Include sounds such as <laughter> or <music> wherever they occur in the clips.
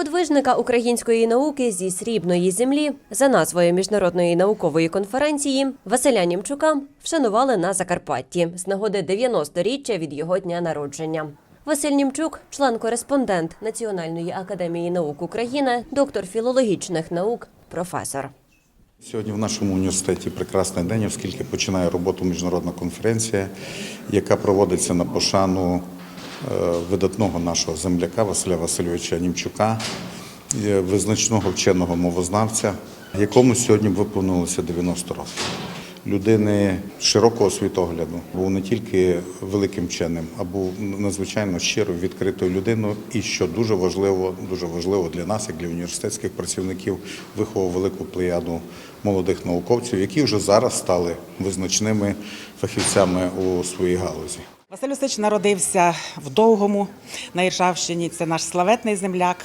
Подвижника української науки зі срібної землі за назвою міжнародної наукової конференції Василя Німчука вшанували на Закарпатті з нагоди 90-річчя від його дня народження. Василь Німчук, член-кореспондент Національної академії наук України, доктор філологічних наук, професор. Сьогодні в нашому університеті прекрасний день, оскільки починає роботу міжнародна конференція, яка проводиться на пошану видатного нашого земляка Василя Васильовича Німчука, е, визначного вченого мовознавця, якому сьогодні виповнилося 90 років. Людини широкого світогляду був не тільки великим вченим, а був надзвичайно щиро відкритою людиною. І що дуже важливо, дуже важливо для нас, як для університетських працівників, виховав велику плеяду молодих науковців, які вже зараз стали визначними фахівцями у своїй галузі. Василь Васильович народився в Довгому на Іршавщині. Це наш славетний земляк,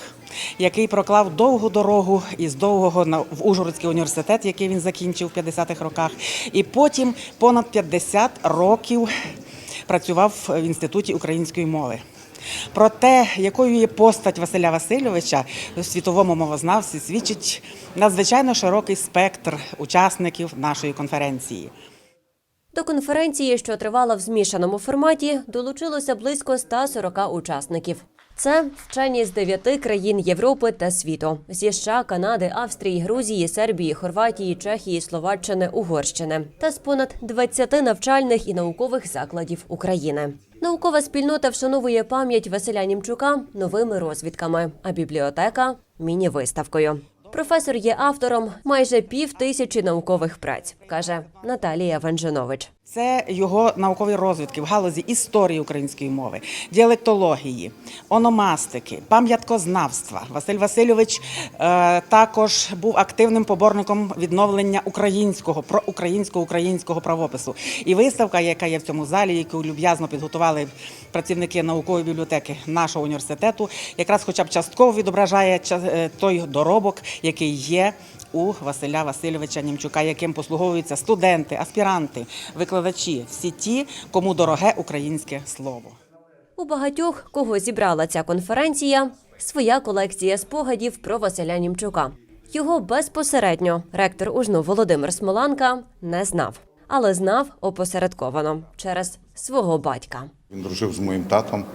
який проклав довгу дорогу із Довгого в Ужгородський університет, який він закінчив в 50-х роках. І потім понад 50 років працював в Інституті української мови. Про те, якою є постать Василя Васильовича у світовому мовознавстві, свідчить надзвичайно широкий спектр учасників нашої конференції. До конференції, що тривала в змішаному форматі, долучилося близько 140 учасників. Це вчені з дев'яти країн Європи та світу: зі США, Канади, Австрії, Грузії, Сербії, Хорватії, Чехії, Словаччини, Угорщини та з понад 20 навчальних і наукових закладів України. Наукова спільнота вшановує пам'ять Василя Німчука новими розвідками, а бібліотека міні-виставкою. Професор є автором майже пів тисячі наукових праць, каже Наталія Ванжинович. Це його наукові розвідки в галузі історії української мови, діалектології, ономастики, пам'яткознавства. Василь Васильович е, також був активним поборником відновлення українського про українського українського правопису. І виставка, яка є в цьому залі, яку люб'язно підготували працівники наукової бібліотеки нашого університету, якраз, хоча б частково відображає е, той доробок, який є у Василя Васильовича Німчука, яким послуговуються студенти, аспіранти, викладачі, всі ті, кому дороге українське слово. У багатьох, кого зібрала ця конференція, своя колекція спогадів про Василя Німчука. Його безпосередньо ректор УЖНУ Володимир Смоланка не знав, але знав опосередковано через свого батька. Він дружив з моїм татом,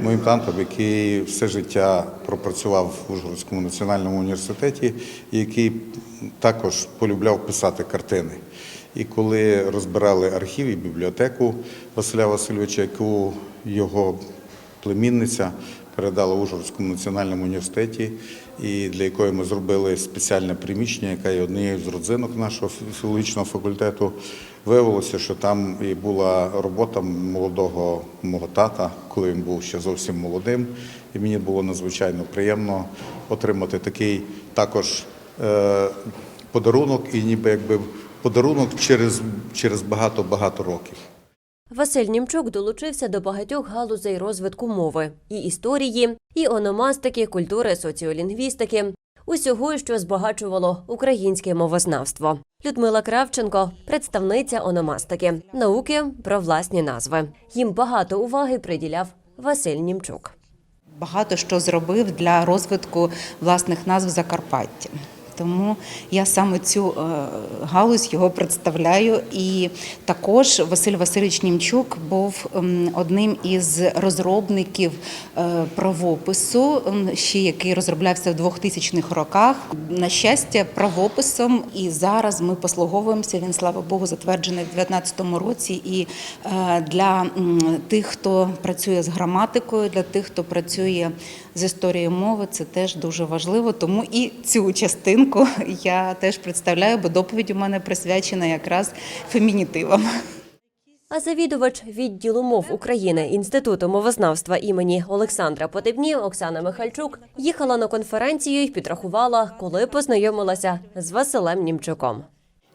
моїм татом, який все життя пропрацював в Ужгородському національному університеті, який також полюбляв писати картини. І коли розбирали архів і бібліотеку Василя Васильовича, яку його племінниця передала Ужгородському національному університеті, і для якої ми зробили спеціальне приміщення, яке є однією з родзинок нашого філологічного факультету. Виявилося, що там і була робота молодого мого тата, коли він був ще зовсім молодим. І мені було надзвичайно приємно отримати такий також е, подарунок, і ніби якби подарунок через, через багато-багато років. Василь Німчук долучився до багатьох галузей розвитку мови і історії, і ономастики, культури, соціолінгвістики, усього, що збагачувало українське мовознавство. Людмила Кравченко, представниця ономастики, науки про власні назви. Їм багато уваги приділяв Василь Німчук. багато що зробив для розвитку власних назв Закарпаття. Тому я саме цю е, галузь його представляю. І також Василь Васильович Німчук був одним із розробників е, правопису, ще який розроблявся в 2000-х роках. На щастя, правописом і зараз ми послуговуємося. Він, слава Богу, затверджений в 2019 році. І е, для тих, хто працює з граматикою, для тих, хто працює з історією мови, це теж дуже важливо. Тому і цю частинку <laughs> я теж представляю, бо доповідь у мене присвячена якраз фемінітивам. А завідувач відділу мов України Інституту мовознавства імені Олександра Потебні Оксана Михальчук їхала на конференцію і підрахувала, коли познайомилася з Василем Німчуком.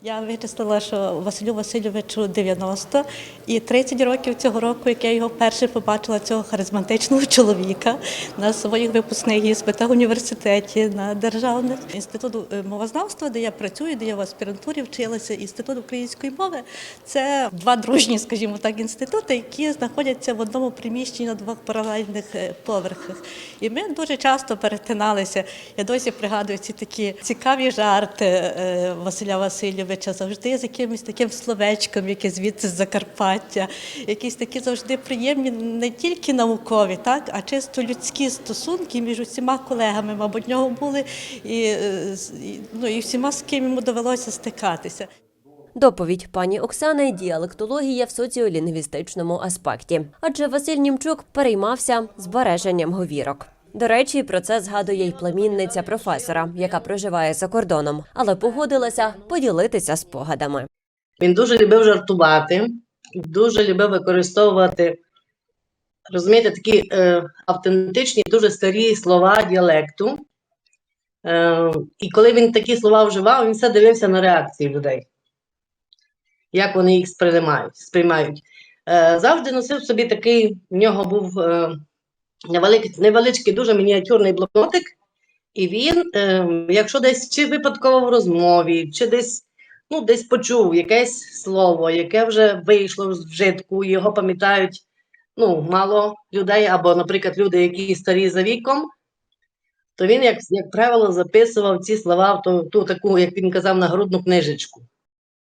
Я вичислила, що Василю Васильовичу 90 і 30 років цього року, як я його вперше побачила, цього харизматичного чоловіка на своїх випускних іспитах в університеті на державних інституту е, мовознавства, де я працюю, де я в аспірантурі вчилася, інститут української мови. Це два дружні, скажімо так, інститути, які знаходяться в одному приміщенні на двох паралельних е, поверхах. І ми дуже часто перетиналися. Я досі пригадую ці такі цікаві жарти е, Василя Васильовича, завжди з якимось таким словечком, яке звідси з Закарпаття, якісь такі завжди приємні, не тільки наукові, так, а чисто людські стосунки між усіма колегами, мабуть, в нього були і, ну, і всіма, з ким йому довелося стикатися. Доповідь пані Оксани діалектологія в соціолінгвістичному аспекті. Адже Василь Німчук переймався збереженням говірок. До речі, про це згадує й племінниця професора, яка проживає за кордоном, але погодилася поділитися спогадами. Він дуже любив жартувати, дуже любив використовувати, розумієте, такі е, автентичні, дуже старі слова діалекту. Е, і коли він такі слова вживав, він все дивився на реакції людей, як вони їх сприймають. сприймають. Е, завжди носив собі такий, в нього був е, невеликий, невеличкий, дуже мініатюрний блокнотик, і він, е, якщо десь чи випадково в розмові, чи десь ну, десь почув якесь слово, яке вже вийшло з вжитку, його пам'ятають ну, мало людей, або, наприклад, люди, які старі за віком, то він, як, як правило, записував ці слова в ту, ту таку, як він казав, нагрудну книжечку.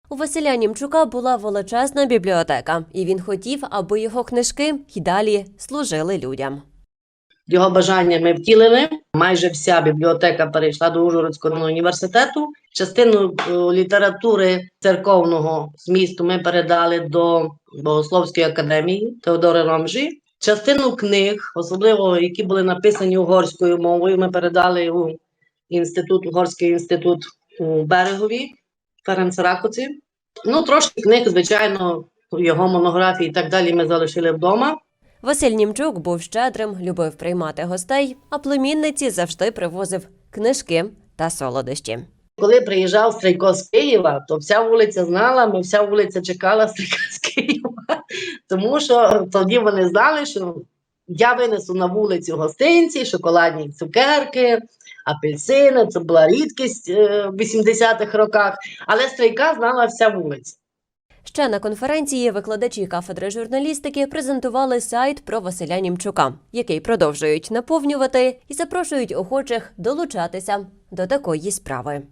У Василя Німчука була величезна бібліотека, і він хотів, аби його книжки й далі служили людям. Його бажання ми втілили. Майже вся бібліотека перейшла до Ужгородського університету. Частину е, літератури церковного змісту ми передали до Богословської академії Теодори Ромжі. Частину книг, особливо які були написані угорською мовою, ми передали у інститут, Угорський інститут у Берегові, Ференцеракоці. Ну, трошки книг, звичайно, його монографії і так далі ми залишили вдома. Василь Німчук був щедрим, любив приймати гостей, а племінниці завжди привозив книжки та солодощі. Коли приїжджав Стрийко з Києва, то вся вулиця знала, ми вся вулиця чекала Стрийка з Києва, тому що тоді вони знали, що я винесу на вулицю гостинці, шоколадні цукерки, апельсини. Це була рідкість е, в 80-х роках, але Стрийка знала вся вулиця. Ще на конференції викладачі кафедри журналістики презентували сайт про Василя Німчука, який продовжують наповнювати і запрошують охочих долучатися до такої справи.